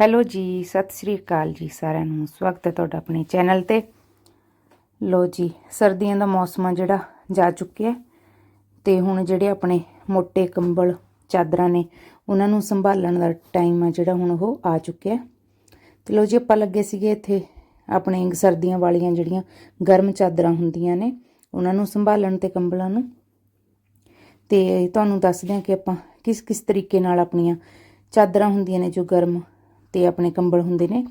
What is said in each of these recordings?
Hello ਜੀ, ਸਤਿ ਸ੍ਰੀ ਅਕਾਲ ਜੀ ਸਾਰਿਆਂ ਨੂੰ। ਸਵਾਗਤ ਹੈ ਤੁਹਾਡਾ ਆਪਣੇ ਚੈਨਲ ਤੇ। ਲੋ ਜੀ, ਸਰਦੀਆਂ ਦਾ ਮੌਸਮ ਆ ਜਿਹੜਾ, ਜਾ ਚੁੱਕਿਆ ਤੇ ਹੁਣ ਜਿਹੜੇ ਆਪਣੇ ਮੋٹے ਕੰਬਲ, ਚਾਦਰਾਂ ਨੇ, ਉਹਨਾਂ ਨੂੰ ਸੰਭਾਲਣ ਦਾ ਟਾਈਮ ਆ ਜਿਹੜਾ ਹੁਣ ਉਹ ਆ ਚੁੱਕਿਆ ਤੇ ਲੋ ਜੀ, ਆਪਾਂ ਲੱਗੇ ਸੀਗੇ ਇੱਥੇ ਆਪਣੇ ਸਰਦੀਆਂ ਵਾਲੀਆਂ ਜਿਹੜੀਆਂ ਗਰਮ ਚਾਦਰਾਂ ਹੁੰਦੀਆਂ ਨੇ, ਉਹਨਾਂ ਨੂੰ ਸੰਭਾਲਣ ਤੇ ਕੰਬਲਾਂ ਨੂੰ। ਤੇ ਤੁਹਾਨੂੰ ਦੱਸਦੇ ਹਾਂ ਕਿ ਆਪਾਂ ਕਿਸ ਕਿਸ ਤਰੀਕੇ ਨਾਲ ਆਪਣੀਆਂ ਚਾਦਰਾਂ ਹੁੰਦੀਆਂ ਨੇ ਜੋ ਗਰਮ ਤੇ ਆਪਣੇ ਕੰਬਲ ਹੁੰਦੇ ਨੇ,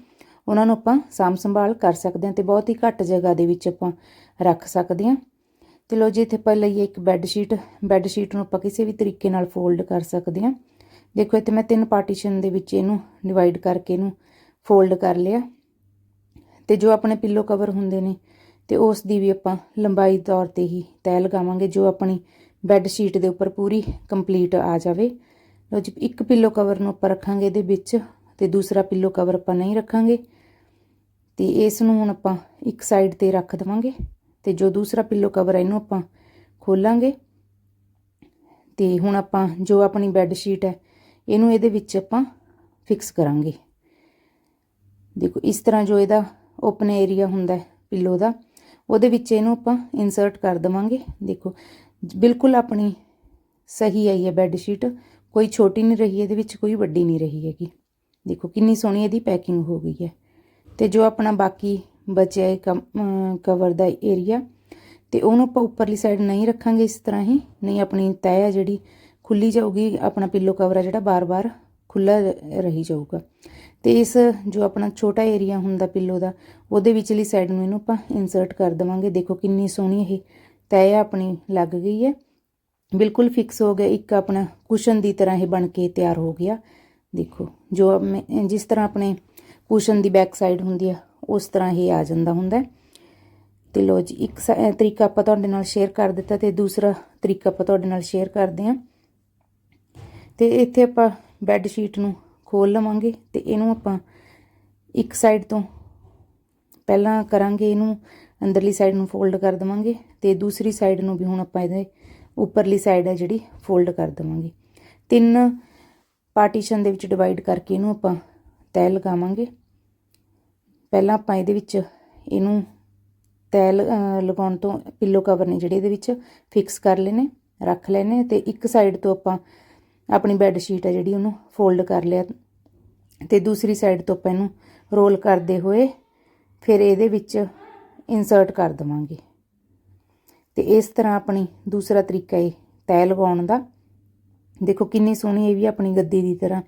ਉਹਨਾਂ ਨੂੰ ਆਪਾਂ ਸਾਂਭ ਸੰਭਾਲ ਕਰ ਸਕਦੇ ਹਾਂ ਤੇ ਬਹੁਤ ਹੀ ਘੱਟ ਜਗ੍ਹਾ ਦੇ ਵਿੱਚ ਆਪਾਂ ਰੱਖ ਸਕਦੇ ਹਾਂ। ਤੇ ਲੋ ਜੀ, ਇੱਥੇ ਆਪਾਂ ਲਈਏ ਇੱਕ ਬੈੱਡ ਸ਼ੀਟ ਬੈੱਡ ਸ਼ੀਟ ਨੂੰ ਆਪਾਂ ਕਿਸੇ ਵੀ ਤਰੀਕੇ ਨਾਲ ਫੋਲਡ ਕਰ ਸਕਦੇ ਹਾਂ। ਦੇਖੋ, ਇੱਥੇ ਮੈਂ ਤਿੰਨ ਪਾਰਟੀਸ਼ਨ ਦੇ ਵਿੱਚ ਇਹਨੂੰ ਡਿਵਾਈਡ ਕਰਕੇ ਇਹਨੂੰ ਫੋਲਡ ਕਰ ਲਿਆ। ਤੇ ਜੋ ਆਪਣੇ ਪਿੱਲੋ ਕਵਰ ਹੁੰਦੇ ਨੇ ਤੇ ਉਸ ਦੀ ਵੀ ਆਪਾਂ ਲੰਬਾਈ ਤੌਰ ਤੇ ਹੀ ਤੈਅ ਲਗਾਵਾਂਗੇ, ਜੋ ਆਪਣੀ ਬੈੱਡ ਸ਼ੀਟ ਦੇ ਉੱਪਰ ਪੂਰੀ ਕੰਪਲੀਟ ਆ ਜਾਵੇ। ਲੋ ਜੀ, ਇੱਕ ਪਿੱਲੋ ਕਵਰ ਨੂੰ ਆਪਾਂ ਰੱਖਾਂਗੇ ਇਹਦੇ ਵਿੱਚ। ਤੇ ਦੂਸਰਾ ਪਿੱਲੋ ਕਵਰ ਆਪਾਂ ਨਹੀਂ ਰੱਖਾਂਗੇ। ਤੇ ਇਸ ਨੂੰ ਹੁਣ ਆਪਾਂ ਇੱਕ ਸਾਈਡ ਤੇ ਰੱਖ ਦਵਾਂਗੇ ਤੇ ਜੋ ਦੂਸਰਾ ਪਿੱਲੋ ਕਵਰ ਹੈ ਇਹਨੂੰ ਆਪਾਂ ਖੋਲਾਂਗੇ। ਤੇ ਹੁਣ ਆਪਾਂ ਜੋ ਆਪਣੀ ਬੈੱਡ ਸ਼ੀਟ ਹੈ, ਇਹਨੂੰ ਇਹਦੇ ਵਿੱਚ ਆਪਾਂ ਫਿਕਸ ਕਰਾਂਗੇ। ਦੇਖੋ, ਇਸ ਤਰ੍ਹਾਂ ਜੋ ਇਹਦਾ ਓਪਨ ਏਰੀਆ ਹੁੰਦਾ ਹੈ ਪਿੱਲੋ ਦਾ, ਉਹਦੇ ਵਿੱਚ ਇਹਨੂੰ ਆਪਾਂ ਇਨਸਰਟ ਕਰ ਦਵਾਂਗੇ। ਦੇਖੋ, ਬਿਲਕੁਲ ਆਪਣੀ ਸਹੀ ਆਈ ਹੈ ਬੈੱਡ ਸ਼ੀਟ ਕੋਈ ਛੋਟੀ ਨਹੀਂ ਰਹੀ, ਇਹਦੇ ਵਿੱਚ ਕੋਈ ਵੱਡੀ ਨਹੀਂ ਰਹੀ ਹੈਗੀ। ਦੇਖੋ ਕਿੰਨੀ ਸੋਹਣੀ ਇਹਦੀ ਪੈਕਿੰਗ ਹੋ ਗਈ ਹੈ। ਤੇ ਜੋ ਆਪਣਾ ਬਾਕੀ ਬਚਿਆ ਹੈ ਕਵਰ ਦਾ ਏਰੀਆ ਤੇ ਉਹਨੂੰ ਆਪਾਂ ਉੱਪਰਲੀ ਸਾਈਡ ਨਹੀਂ ਰੱਖਾਂਗੇ ਇਸ ਤਰ੍ਹਾਂ ਹੀ। ਨਹੀਂ, ਆਪਣੀ ਤੈਅ ਹੈ ਜਿਹੜੀ ਖੁੱਲੀ ਜਾਊਗੀ, ਆਪਣਾ ਪਿੱਲੋ ਕਵਰ ਹੈ ਜਿਹੜਾ ਬਾਰ-ਬਾਰ ਖੁੱਲਾ ਰਹੀ ਜਾਊਗਾ। ਤੇ ਇਸ ਜੋ ਆਪਣਾ ਛੋਟਾ ਏਰੀਆ ਹੁੰਦਾ ਪਿੱਲੋ ਦਾ, ਉਹਦੇ ਵਿਚਲੀ ਸਾਈਡ ਨੂੰ ਇਹਨੂੰ ਆਪਾਂ ਇਨਸਰਟ ਕਰ ਦਵਾਂਗੇ। ਦੇਖੋ ਕਿੰਨੀ ਸੋਹਣੀ ਇਹ ਤੈਅ ਆਪਣੀ ਲੱਗ ਗਈ ਹੈ। ਬਿਲਕੁਲ ਫਿਕਸ ਹੋ ਗਿਆ, ਇੱਕ ਆਪਣਾ ਕੁਸ਼ਨ ਦੀ ਤਰ੍ਹਾਂ ਇਹ ਬਣ ਕੇ ਤਿਆਰ ਹੋ ਗਿਆ। ਦੇਖੋ, ਜੋ ਜਿਸ ਤਰ੍ਹਾਂ ਆਪਣੇ ਕੁਸ਼ਨ ਦੀ ਬੈਕ ਸਾਈਡ ਹੁੰਦੀ ਆ, ਉਸ ਤਰ੍ਹਾਂ ਹੀ ਆ ਜਾਂਦਾ ਹੁੰਦਾ ਤੇ ਲੋ ਜੀ, ਇੱਕ ਤਰੀਕਾ ਆਪਾਂ ਤੁਹਾਡੇ ਨਾਲ ਸ਼ੇਅਰ ਕਰ ਦਿੱਤਾ ਤੇ ਦੂਸਰਾ ਤਰੀਕਾ ਆਪਾਂ ਤੁਹਾਡੇ ਨਾਲ ਸ਼ੇਅਰ ਕਰਦੇ ਹਾਂ। ਤੇ ਇੱਥੇ ਆਪਾਂ ਬੈੱਡ ਸ਼ੀਟ ਨੂੰ ਖੋਲ ਲਵਾਂਗੇ ਤੇ ਇਹਨੂੰ ਆਪਾਂ ਇੱਕ ਸਾਈਡ ਤੋਂ ਪਹਿਲਾਂ ਕਰਾਂਗੇ, ਇਹਨੂੰ ਅੰਦਰਲੀ ਸਾਈਡ ਨੂੰ ਫੋਲਡ ਕਰ ਦਵਾਂਗੇ ਤੇ ਦੂਸਰੀ ਸਾਈਡ ਨੂੰ ਵੀ ਹੁਣ ਆਪਾਂ ਇਹਦੇ ਉੱਪਰਲੀ ਸਾਈਡ ਹੈ ਜਿਹੜੀ ਫੋਲਡ ਕਰ ਦਵਾਂਗੇ। ਤਿੰਨ ਪਾਰਟੀਸ਼ਨ ਦੇ ਵਿੱਚ ਡਿਵਾਈਡ ਕਰਕੇ ਇਹਨੂੰ ਆਪਾਂ ਤੈਅ ਲਗਾਵਾਂਗੇ। ਪਹਿਲਾਂ ਆਪਾਂ ਇਹਦੇ ਵਿੱਚ ਇਹਨੂੰ ਤੈਅ ਲਗਾਉਣ ਤੋਂ ਪਿੱਲੋ ਕਵਰ ਨੇ ਜਿਹੜੇ ਇਹਦੇ ਵਿੱਚ ਫਿਕਸ ਕਰ ਲੈਨੇ ਰੱਖ ਲੈਨੇ ਤੇ ਇੱਕ ਸਾਈਡ ਤੋਂ ਆਪਾਂ ਆਪਣੀ ਬੈੱਡ ਸ਼ੀਟ ਹੈ ਜਿਹੜੀ ਉਹਨੂੰ ਫੋਲਡ ਕਰ ਲਿਆ ਤੇ ਦੂਸਰੀ ਸਾਈਡ ਤੋਂ ਆਪਾਂ ਇਹਨੂੰ ਰੋਲ ਕਰਦੇ ਹੋਏ ਫਿਰ ਇਹਦੇ ਵਿੱਚ ਇਨਸਰਟ ਕਰ ਦਵਾਂਗੇ। ਤੇ ਇਸ ਤਰ੍ਹਾਂ ਆਪਣੀ ਦੂਸਰਾ ਤਰੀਕਾ ਹੈ ਤੈਅ ਲਗਾਉਣ ਦਾ। ਦੇਖੋ ਕਿੰਨੀ ਸੋਹਣੀ ਇਹ ਵੀ ਆਪਣੀ ਗੱਦੀ ਦੀ ਤਰ੍ਹਾਂ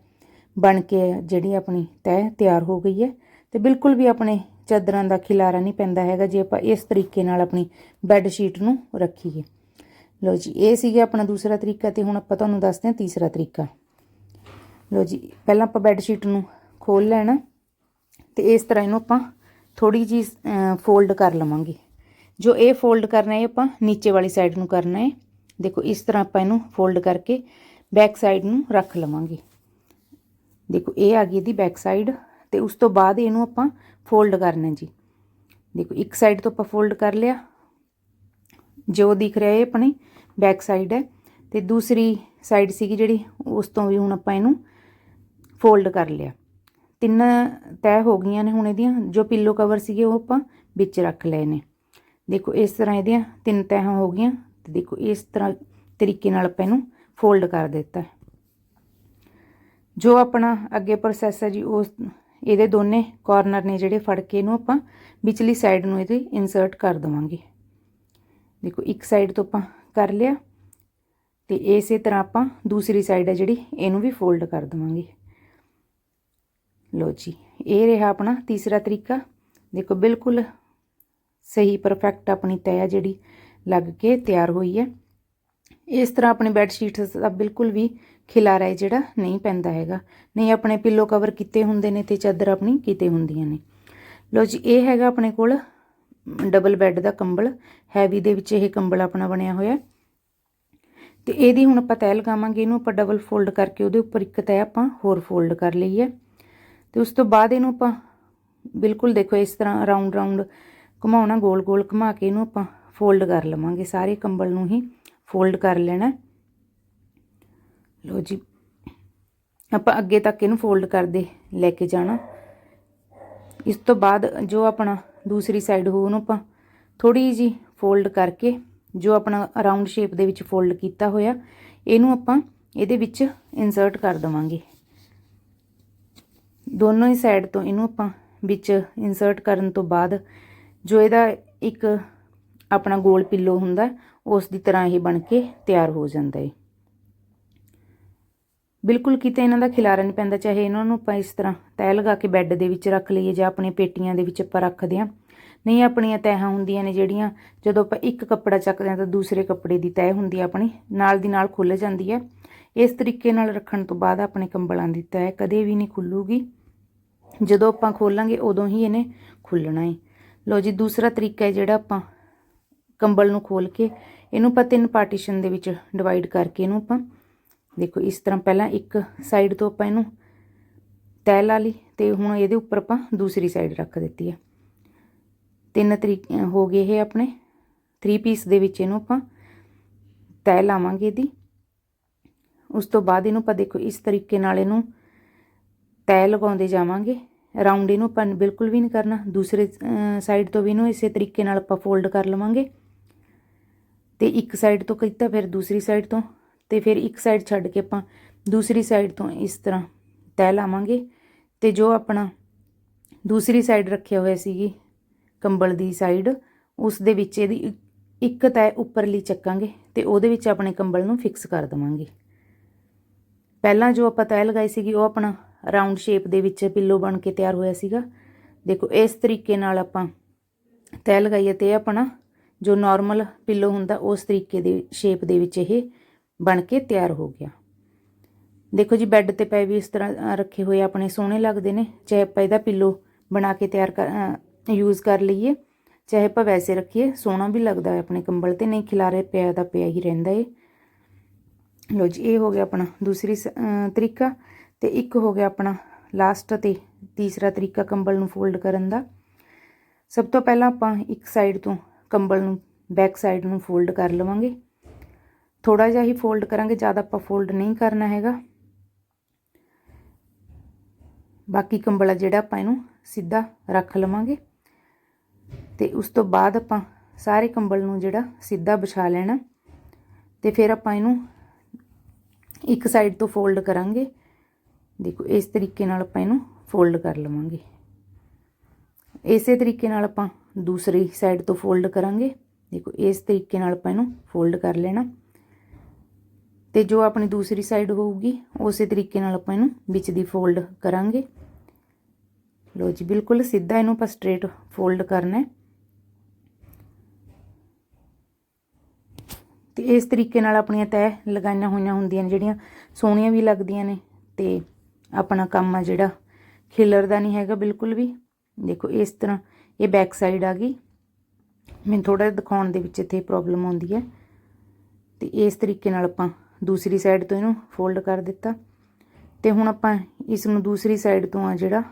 ਬਣ ਕੇ ਜਿਹੜੀ ਆਪਣੀ ਤੈਅ ਤਿਆਰ ਹੋ ਗਈ ਹੈ ਤੇ ਬਿਲਕੁਲ ਵੀ ਆਪਣੇ ਚਾਦਰਾਂ ਦਾ ਖਿਲਾਰਾ ਨਹੀਂ ਪੈਂਦਾ ਹੈਗਾ ਜੇ ਆਪਾਂ ਇਸ ਤਰੀਕੇ ਨਾਲ ਆਪਣੀ ਬੈੱਡ ਸ਼ੀਟ ਨੂੰ ਰੱਖੀਏ। ਲੋ ਜੀ, ਇਹ ਸੀਗਾ ਆਪਣਾ ਦੂਸਰਾ ਤਰੀਕਾ ਤੇ ਹੁਣ ਆਪਾਂ ਤੁਹਾਨੂੰ ਦੱਸਦੇ ਹਾਂ ਤੀਸਰਾ ਤਰੀਕਾ। ਲੋ ਜੀ, ਪਹਿਲਾਂ ਆਪਾਂ ਬੈੱਡ ਸ਼ੀਟ ਨੂੰ ਖੋਲ ਲੈਣਾ ਤੇ ਇਸ ਤਰ੍ਹਾਂ ਇਹਨੂੰ ਆਪਾਂ ਥੋੜੀ ਜੀ ਫੋਲਡ ਕਰ ਲਵਾਂਗੇ। ਜੋ ਇਹ ਫੋਲਡ ਕਰਨਾ ਹੈ ਆਪਾਂ ਨੀਚੇ ਵਾਲੀ ਸਾਈਡ ਨੂੰ ਕਰਨਾ ਹੈ। ਦੇਖੋ, ਇਸ ਤਰ੍ਹਾਂ ਆਪਾਂ ਇਹਨੂੰ ਫੋਲਡ ਕਰਕੇ ਬੈਕ ਸਾਈਡ ਨੂੰ ਰੱਖ ਲਵਾਂਗੇ। ਦੇਖੋ, ਇਹ ਆ ਗਈ ਇਹਦੀ ਬੈਕ ਸਾਈਡ ਤੇ ਉਸ ਤੋਂ ਬਾਅਦ ਇਹਨੂੰ ਆਪਾਂ ਫੋਲਡ ਕਰਨਾ ਜੀ। ਦੇਖੋ, ਇੱਕ ਸਾਈਡ ਤੋਂ ਆਪਾਂ ਫੋਲਡ ਕਰ ਲਿਆ। ਜੋ ਦਿਖ ਰਿਹਾ ਹੈ ਆਪਣੀ ਬੈਕ ਸਾਈਡ ਹੈ ਤੇ ਦੂਸਰੀ ਸਾਈਡ ਸੀਗੀ ਜਿਹੜੀ, ਉਸ ਤੋਂ ਵੀ ਹੁਣ ਆਪਾਂ ਇਹਨੂੰ ਫੋਲਡ ਕਰ ਲਿਆ। ਤਿੰਨ ਤੈਅ ਹੋ ਗਈਆਂ ਨੇ ਹੁਣ ਇਹਦੀਆਂ, ਜੋ ਪਿੱਲੋ ਕਵਰ ਸੀਗੇ ਉਹ ਆਪਾਂ ਵਿੱਚ ਰੱਖ ਲਏ ਨੇ। ਦੇਖੋ, ਇਸ ਤਰ੍ਹਾਂ ਇਹਦੀਆਂ ਤਿੰਨ ਤੈਹਾਂ ਹੋ ਗਈਆਂ ਤੇ ਦੇਖੋ, ਇਸ ਤਰ੍ਹਾਂ ਤਰੀਕੇ ਨਾਲ ਆਪਾਂ ਇਹਨੂੰ ਫੋਲਡ ਕਰ ਦਿੱਤਾ ਜੋ ਆਪਣਾ ਅੱਗੇ ਪ੍ਰੋਸੈਸ ਹੈ ਜੀ ਉਸ ਇਹਦੇ ਦੋਨੇ ਕਾਰਨਰ ਨੇ ਜਿਹੜੇ ਫੜ ਕੇ ਇਹਨੂੰ ਆਪਾਂ ਵਿਚਲੀ ਸਾਈਡ ਨੂੰ ਇਹਦੇ ਇਨਸਰਟ ਕਰ ਦਵਾਂਗੇ। ਦੇਖੋ, ਇੱਕ ਸਾਈਡ ਤੋਂ ਆਪਾਂ ਕਰ ਲਿਆ ਤੇ ਇਸੇ ਤਰ੍ਹਾਂ ਆਪਾਂ ਦੂਸਰੀ ਸਾਈਡ ਹੈ ਜਿਹੜੀ, ਇਹਨੂੰ ਵੀ ਫੋਲਡ ਕਰ ਦਵਾਂਗੇ। ਲੋ ਜੀ, ਇਹ ਰਿਹਾ ਆਪਣਾ ਤੀਸਰਾ ਤਰੀਕਾ। ਦੇਖੋ, ਬਿਲਕੁਲ ਸਹੀ ਪਰਫੈਕਟ ਆਪਣੀ ਤੈਅ ਜਿਹੜੀ ਲੱਗ ਕੇ ਤਿਆਰ ਹੋਈ ਹੈ। ਇਸ ਤਰ੍ਹਾਂ ਆਪਣੀ ਬੈੱਡ ਸ਼ੀਟਸ ਦਾ ਬਿਲਕੁਲ ਵੀ ਖਿਲਾਰਾ ਹੈ ਜਿਹੜਾ ਨਹੀਂ ਪੈਂਦਾ ਹੈਗਾ। ਨਹੀਂ ਆਪਣੇ ਪਿੱਲੋ ਕਵਰ ਕੀਤੇ ਹੁੰਦੇ ਨੇ ਤੇ ਚਾਦਰ ਆਪਣੀ ਕੀਤੇ ਹੁੰਦੀਆਂ ਨੇ। ਲੋ ਜੀ, ਇਹ ਹੈਗਾ ਆਪਣੇ ਕੋਲ ਡਬਲ ਬੈੱਡ ਦਾ ਕੰਬਲ। ਹੈਵੀ ਦੇ ਵਿੱਚ ਇਹ ਕੰਬਲ ਆਪਣਾ ਬਣਿਆ ਹੋਇਆ। ਤੇ ਇਹਦੀ ਹੁਣ ਆਪਾਂ ਤੈਅ ਲਗਾਵਾਂਗੇ, ਇਹਨੂੰ ਆਪਾਂ ਡਬਲ ਫੋਲਡ ਕਰਕੇ ਉਹਦੇ ਉੱਪਰ ਇੱਕ ਤੈਅ ਆਪਾਂ ਹੋਰ ਫੋਲਡ ਕਰ ਲਈ ਹੈ। ਤੇ ਉਸ ਤੋਂ ਬਾਅਦ ਇਹਨੂੰ ਆਪਾਂ ਬਿਲਕੁਲ ਦੇਖੋ ਇਸ ਤਰ੍ਹਾਂ ਰਾਉਂਡ ਰਾਉਂਡ ਘੁਮਾਉਣਾ ਗੋਲ ਗੋਲ ਘੁਮਾ ਕੇ ਇਹਨੂੰ ਆਪਾਂ ਫੋਲਡ ਕਰ ਲਵਾਂਗੇ ਸਾਰੇ ਕੰਬਲ ਨੂੰ ਹੀ। ਫੋਲਡ ਕਰ ਲੈਣਾ। ਲੋ ਜੀ, ਆਪਾਂ ਅੱਗੇ ਤੱਕ ਇਹਨੂੰ ਫੋਲਡ ਕਰਦੇ ਲੈ ਕੇ ਜਾਣਾ। ਇਸ ਤੋਂ ਬਾਅਦ ਜੋ ਆਪਣਾ ਦੂਸਰੀ ਸਾਈਡ ਹੋ ਉਹਨੂੰ ਆਪਾਂ ਥੋੜੀ ਜੀ ਫੋਲਡ ਕਰਕੇ ਜੋ ਆਪਣਾ ਰਾਉਂਡ ਸ਼ੇਪ ਦੇ ਵਿੱਚ ਫੋਲਡ ਕੀਤਾ ਹੋਇਆ, ਇਹਨੂੰ ਆਪਾਂ ਇਹਦੇ ਵਿੱਚ ਇਨਸਰਟ ਕਰ ਦਵਾਂਗੇ। ਦੋਨੋਂ ਹੀ ਸਾਈਡ ਤੋਂ ਇਹਨੂੰ ਆਪਾਂ ਵਿੱਚ ਇਨਸਰਟ ਕਰਨ ਤੋਂ ਬਾਅਦ ਜੋ ਇਹਦਾ ਇੱਕ ਆਪਣਾ ਗੋਲ ਪਿੱਲੋ ਹੁੰਦਾ ਉਸ ਦੀ ਤਰ੍ਹਾਂ ਇਹ ਬਣ ਕੇ ਤਿਆਰ ਹੋ ਜਾਂਦਾ ਹੈ ਬਿਲਕੁਲ ਕਿਤੇ ਇਹਨਾਂ ਦਾ ਖਿਲਾਰਾ ਨਹੀਂ ਪੈਂਦਾ, ਚਾਹੇ ਇਹਨਾਂ ਨੂੰ ਆਪਾਂ ਇਸ ਤਰ੍ਹਾਂ ਤੈਅ ਲਗਾ ਕੇ ਬੈੱਡ ਦੇ ਵਿੱਚ ਰੱਖ ਲਈਏ ਜਾਂ ਆਪਣੀਆਂ ਪੇਟੀਆਂ ਦੇ ਵਿੱਚ ਆਪਾਂ ਰੱਖਦੇ ਹਾਂ। ਨਹੀਂ, ਆਪਣੀਆਂ ਤੈਹਾਂ ਹੁੰਦੀਆਂ ਨੇ ਜਿਹੜੀਆਂ, ਜਦੋਂ ਆਪਾਂ ਇੱਕ ਕੱਪੜਾ ਚੱਕਦੇ ਹਾਂ ਤਾਂ ਦੂਸਰੇ ਕੱਪੜੇ ਦੀ ਤੈਅ ਹੁੰਦੀ ਹੈ ਆਪਣੀ, ਨਾਲ ਦੀ ਨਾਲ ਖੁੱਲ ਜਾਂਦੀ ਹੈ ਇਸ ਤਰੀਕੇ ਨਾਲ ਰੱਖਣ ਤੋਂ ਬਾਅਦ ਆਪਣੇ ਕੰਬਲਾਂ ਦੀ ਤੈਅ ਕਦੇ ਵੀ ਨਹੀਂ ਖੁੱਲੂਗੀ। ਜਦੋਂ ਆਪਾਂ ਖੋਲਾਂਗੇ ਉਦੋਂ ਹੀ ਇਹਨੇ ਖੁੱਲਣਾ ਹੈ ਲੋ ਜੀ, ਦੂਸਰਾ ਤਰੀਕਾ ਹੈ ਜਿਹੜਾ ਆਪਾਂ ਕੰਬਲ ਨੂੰ ਖੋਲ ਕੇ ਇਹਨੂੰ ਆਪਾਂ ਤਿੰਨ ਪਾਰਟੀਸ਼ਨ ਦੇ ਵਿੱਚ ਡਿਵਾਈਡ ਕਰਕੇ ਇਹਨੂੰ ਆਪਾਂ ਦੇਖੋ ਇਸ ਤਰ੍ਹਾਂ ਪਹਿਲਾਂ ਇੱਕ ਸਾਈਡ ਤੋਂ ਆਪਾਂ ਇਹਨੂੰ ਤੈਅ ਲਾ ਲਈ ਤੇ ਹੁਣ ਇਹਦੇ ਉੱਪਰ ਆਪਾਂ ਦੂਸਰੀ ਸਾਈਡ ਰੱਖ ਦਿੱਤੀ ਹੈ। ਤਿੰਨ ਤਰੀਕ ਹੋ ਗਏ ਇਹ ਆਪਣੇ 3 ਪੀਸ ਦੇ ਵਿੱਚ ਇਹਨੂੰ ਆਪਾਂ ਤੈਅ ਲਾਵਾਂਗੇ ਇਹਦੀ। ਉਸ ਤੋਂ ਬਾਅਦ ਇਹਨੂੰ ਆਪਾਂ ਦੇਖੋ ਇਸ ਤਰੀਕੇ ਨਾਲ ਇਹਨੂੰ ਤੈਅ ਲਗਾਉਂਦੇ ਜਾਵਾਂਗੇ। ਰਾਉਂਡ ਇਹਨੂੰ ਆਪਾਂ ਬਿਲਕੁਲ ਵੀ ਨਹੀਂ ਕਰਨਾ। ਦੂਸਰੇ ਸਾਈਡ ਤੋਂ ਵੀ ਇਹਨੂੰ ਇਸੇ ਤਰੀਕੇ ਨਾਲ ਆਪਾਂ ਫੋਲਡ ਕਰ ਲਵਾਂਗੇ। ਤੇ ਇੱਕ ਸਾਈਡ ਤੋਂ ਕੀਤਾ, ਫਿਰ ਦੂਸਰੀ ਸਾਈਡ ਤੋਂ ਤੇ ਫਿਰ ਇੱਕ ਸਾਈਡ ਛੱਡ ਕੇ ਆਪਾਂ ਦੂਸਰੀ ਸਾਈਡ ਤੋਂ ਇਸ ਤਰ੍ਹਾਂ ਤੈਅ ਲਾਵਾਂਗੇ ਤੇ ਜੋ ਆਪਣਾ ਦੂਸਰੀ ਸਾਈਡ ਰੱਖਿਆ ਹੋਇਆ ਸੀਗੀ ਕੰਬਲ ਦੀ ਸਾਈਡ ਉਸ ਦੇ ਵਿੱਚ ਇਹਦੀ ਇੱਕ ਤੈਅ ਉੱਪਰਲੀ ਚੱਕਾਂਗੇ ਤੇ ਉਹਦੇ ਵਿੱਚ ਆਪਣੇ ਕੰਬਲ ਨੂੰ ਫਿਕਸ ਕਰ ਦਵਾਂਗੇ। ਪਹਿਲਾਂ ਜੋ ਆਪਾਂ ਤੈਅ ਲਗਾਈ ਸੀਗੀ, ਉਹ ਆਪਣਾ ਰਾਉਂਡ ਸ਼ੇਪ ਦੇ ਵਿੱਚ ਪਿੱਲੋ ਬਣ ਕੇ ਤਿਆਰ ਹੋਇਆ ਸੀਗਾ। ਦੇਖੋ, ਇਸ ਤਰੀਕੇ ਨਾਲ ਆਪਾਂ ਤੈਅ ਲਗਾਈਏ ਹੈ ਤੇ ਇਹ ਆਪਣਾ ਜੋ ਨਾਰਮਲ ਪਿੱਲੋ ਹੁੰਦਾ, ਉਸ ਤਰੀਕੇ ਦੇ ਸ਼ੇਪ ਦੇ ਵਿੱਚ ਇਹ ਬਣ ਕੇ ਤਿਆਰ ਹੋ ਗਿਆ। ਦੇਖੋ ਜੀ ਬੈੱਡ ਤੇ ਪਏ ਵੀ ਇਸ ਤਰ੍ਹਾਂ ਰੱਖੇ ਹੋਏ ਆਪਣੇ ਸੋਹਣੇ ਲੱਗਦੇ ਨੇ। ਚਾਹੇ ਆਪਾਂ ਇਹਦਾ ਪਿੱਲੋ ਬਣਾ ਕੇ ਤਿਆਰ ਕਰ ਯੂਜ਼ ਕਰ ਲਈਏ, ਚਾਹੇ ਆਪਾਂ ਵੈਸੇ ਰੱਖੀਏ, ਸੋਹਣਾ ਵੀ ਲੱਗਦਾ ਹੈ ਆਪਣੇ ਕੰਬਲ ਤੇ, ਨਹੀਂ ਖਿਲਾਰੇ ਪਿਆ ਦਾ ਪਿਆ ਹੀ ਰਹਿੰਦਾ ਏ ਲੋ ਜੀ, ਇਹ ਹੋ ਗਿਆ ਆਪਣਾ ਦੂਸਰੀ ਸ- ਤਰੀਕਾ ਤੇ ਇੱਕ ਹੋ ਗਿਆ ਆਪਣਾ ਲਾਸਟ ਤੇ ਤੀਸਰਾ ਤਰੀਕਾ ਕੰਬਲ ਨੂੰ ਫੋਲਡ ਕਰਨ ਦਾ। ਸਭ ਤੋਂ ਪਹਿਲਾਂ ਆਪਾਂ ਇੱਕ ਸਾਈਡ ਤੋਂ ਕੰਬਲ ਨੂੰ ਬੈਕ ਸਾਈਡ ਨੂੰ ਫੋਲਡ ਕਰ ਲਵਾਂਗੇ। ਥੋੜਾ ਜਿਹਾ ਹੀ ਫੋਲਡ ਕਰਾਂਗੇ, ਜ਼ਿਆਦਾ ਆਪਾਂ ਫੋਲਡ ਨਹੀਂ ਕਰਨਾ ਹੈਗਾ। ਬਾਕੀ ਕੰਬਲ ਆ ਜਿਹੜਾ ਆਪਾਂ ਇਹਨੂੰ ਸਿੱਧਾ ਰੱਖ ਲਵਾਂਗੇ। ਤੇ ਉਸ ਤੋਂ ਬਾਅਦ ਆਪਾਂ ਸਾਰੇ ਕੰਬਲ ਨੂੰ ਜਿਹੜਾ ਸਿੱਧਾ ਵਿਛਾ ਲੈਣਾ। ਤੇ ਫਿਰ ਆਪਾਂ ਇਹਨੂੰ ਇੱਕ ਸਾਈਡ ਤੋਂ ਫੋਲਡ ਕਰਾਂਗੇ। ਦੇਖੋ, ਇਸ ਤਰੀਕੇ ਨਾਲ ਆਪਾਂ ਇਹਨੂੰ ਫੋਲਡ ਕਰ ਲਵਾਂਗੇ। ਇਸੇ ਤਰੀਕੇ ਨਾਲ ਆਪਾਂ ਦੂਸਰੀ ਸਾਈਡ ਤੋਂ ਫੋਲਡ ਕਰਾਂਗੇ। ਦੇਖੋ, ਇਸ ਤਰੀਕੇ ਨਾਲ ਆਪਾਂ ਇਹਨੂੰ ਫੋਲਡ ਕਰ ਲੈਣਾ। ਤੇ ਜੋ ਆਪਣੀ ਦੂਸਰੀ ਸਾਈਡ ਹੋਊਗੀ, ਉਸੇ ਤਰੀਕੇ ਨਾਲ ਆਪਾਂ ਇਹਨੂੰ ਵਿੱਚ ਦੀ ਫੋਲਡ ਕਰਾਂਗੇ। ਲੋ ਜੀ, ਬਿਲਕੁਲ ਸਿੱਧਾ ਇਹਨੂੰ ਆਪਾਂ ਸਟ੍ਰੇਟ ਫੋਲਡ ਕਰਨਾ ਹੈ। ਤੇ ਇਸ ਤਰੀਕੇ ਨਾਲ ਆਪਣੀਆਂ ਤੈਅ ਲਗਾਈਆਂ ਹੋਈਆਂ ਹੁੰਦੀਆਂ ਨੇ, ਜਿਹੜੀਆਂ ਸੋਹਣੀਆਂ ਵੀ ਲੱਗਦੀਆਂ ਨੇ, ਤੇ ਆਪਣਾ ਕੰਮ ਆ ਜਿਹੜਾ ਖਿਲਰਦਾ ਨਹੀਂ ਹੈਗਾ ਬਿਲਕੁਲ ਵੀ। ਦੇਖੋ, ਇਸ ਤਰ੍ਹਾਂ ਇਹ ਬੈਕ ਸਾਈਡ ਆ ਗਈ। ਮੈਨੂੰ ਥੋੜਾ ਜਿਹਾ ਦਿਖਾਉਣ ਦੇ ਵਿੱਚ ਇੱਥੇ ਪ੍ਰੋਬਲਮ ਆਉਂਦੀ ਹੈ। ਤੇ ਇਸ ਤਰੀਕੇ ਨਾਲ ਆਪਾਂ ਦੂਸਰੀ ਸਾਈਡ ਤੋਂ ਇਹਨੂੰ ਫੋਲਡ ਕਰ ਦਿੱਤਾ। ਤੇ ਹੁਣ ਆਪਾਂ ਇਸ ਨੂੰ ਦੂਸਰੀ ਸਾਈਡ ਤੋਂ ਆ ਜਿਹੜਾ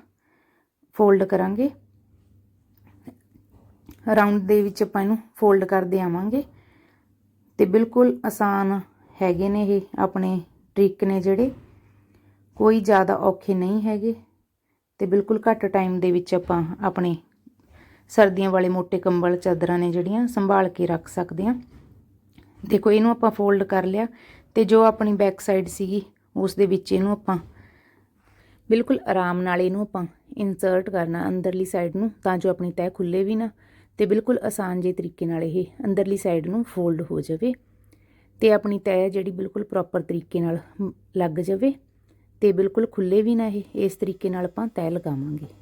ਫੋਲਡ ਕਰਾਂਗੇ। ਰਾਉਂਡ ਦੇ ਵਿੱਚ ਆਪਾਂ ਇਹਨੂੰ ਫੋਲਡ ਕਰਦੇ ਆਵਾਂਗੇ। ਤੇ ਬਿਲਕੁਲ ਆਸਾਨ ਹੈਗੇ ਨੇ ਇਹ ਆਪਣੇ ਟ੍ਰਿਕ ਨੇ ਜਿਹੜੇ। ਕੋਈ ਜ਼ਿਆਦਾ ਔਖੇ ਨਹੀਂ ਹੈਗੇ। ਤੇ ਬਿਲਕੁਲ ਘੱਟ ਟਾਈਮ ਦੇ ਵਿੱਚ ਆਪਾਂ ਆਪਣੇ ਸਰਦੀਆਂ ਵਾਲੇ ਮੋٹے ਕੰਬਲ ਚਾਦਰਾਂ ਨੇ ਜਿਹੜੀਆਂ ਸੰਭਾਲ ਕੇ ਰੱਖ ਸਕਦੇ ਹਾਂ। ਦੇਖੋ, ਇਹਨੂੰ ਆਪਾਂ ਫੋਲਡ ਕਰ ਲਿਆ ਤੇ ਜੋ ਆਪਣੀ ਬੈਕ ਸਾਈਡ ਸੀਗੀ, ਉਸ ਦੇ ਵਿੱਚ ਇਹਨੂੰ ਆਪਾਂ ਬਿਲਕੁਲ ਆਰਾਮ ਨਾਲ ਇਹਨੂੰ ਆਪਾਂ ਇਨਸਰਟ ਕਰਨਾ ਅੰਦਰਲੀ ਸਾਈਡ ਨੂੰ, ਤਾਂ ਜੋ ਆਪਣੀ ਤਹਿ ਖੁੱਲੇ ਵੀ ਨਾ ਤੇ ਬਿਲਕੁਲ ਆਸਾਨ ਜਿਹੇ ਤਰੀਕੇ ਨਾਲ ਇਹ ਅੰਦਰਲੀ ਸਾਈਡ ਨੂੰ ਫੋਲਡ ਹੋ ਜਾਵੇ ਤੇ ਆਪਣੀ ਤਹਿ ਜਿਹੜੀ ਬਿਲਕੁਲ ਪ੍ਰੋਪਰ ਤਰੀਕੇ ਨਾਲ ਲੱਗ ਜਾਵੇ ਤੇ ਬਿਲਕੁਲ ਖੁੱਲੇ ਵੀ ਨਾ ਇਹ, ਇਸ ਤਰੀਕੇ ਨਾਲ ਆਪਾਂ ਤਹਿ ਲਗਾਵਾਂਗੇ।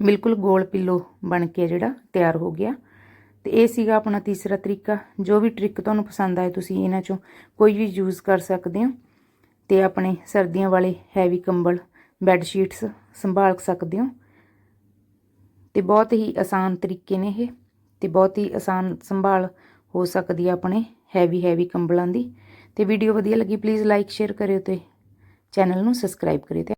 ਬਿਲਕੁਲ ਗੋਲ ਪਿੱਲੋ ਬਣ ਕੇ ਜਿਹੜਾ ਤਿਆਰ ਹੋ ਗਿਆ। ਤੇ ਇਹ ਸੀਗਾ ਆਪਣਾ ਤੀਸਰਾ ਤਰੀਕਾ। ਜੋ ਵੀ ਟ੍ਰਿਕ ਤੁਹਾਨੂੰ ਪਸੰਦ ਆਏ ਤੁਸੀਂ ਇਹਨਾਂ ਚੋਂ ਕੋਈ ਵੀ ਯੂਜ਼ ਕਰ ਸਕਦੇ ਹੋ। ਤੇ ਆਪਣੇ ਸਰਦੀਆਂ ਵਾਲੇ ਹੈਵੀ ਕੰਬਲ ਬੈੱਡ ਸ਼ੀਟਸ ਸੰਭਾਲ ਸਕਦੇ ਹੋ। ਤੇ ਬਹੁਤ ਹੀ ਆਸਾਨ ਤਰੀਕੇ ਨੇ ਇਹ। ਤੇ ਬਹੁਤ ਹੀ ਆਸਾਨ ਸੰਭਾਲ ਹੋ ਸਕਦੀ ਹੈ ਆਪਣੇ ਹੈਵੀ ਹੈਵੀ ਕੰਬਲਾਂ ਦੀ। ਤੇ ਵੀਡੀਓ ਵਧੀਆ ਲੱਗੀ ਪਲੀਜ਼ ਲਾਈਕ ਸ਼ੇਅਰ ਕਰਿਓ ਤੇ ਚੈਨਲ ਨੂੰ ਸਬਸਕ੍ਰਾਈਬ ਕਰਿਓ ਤੇ।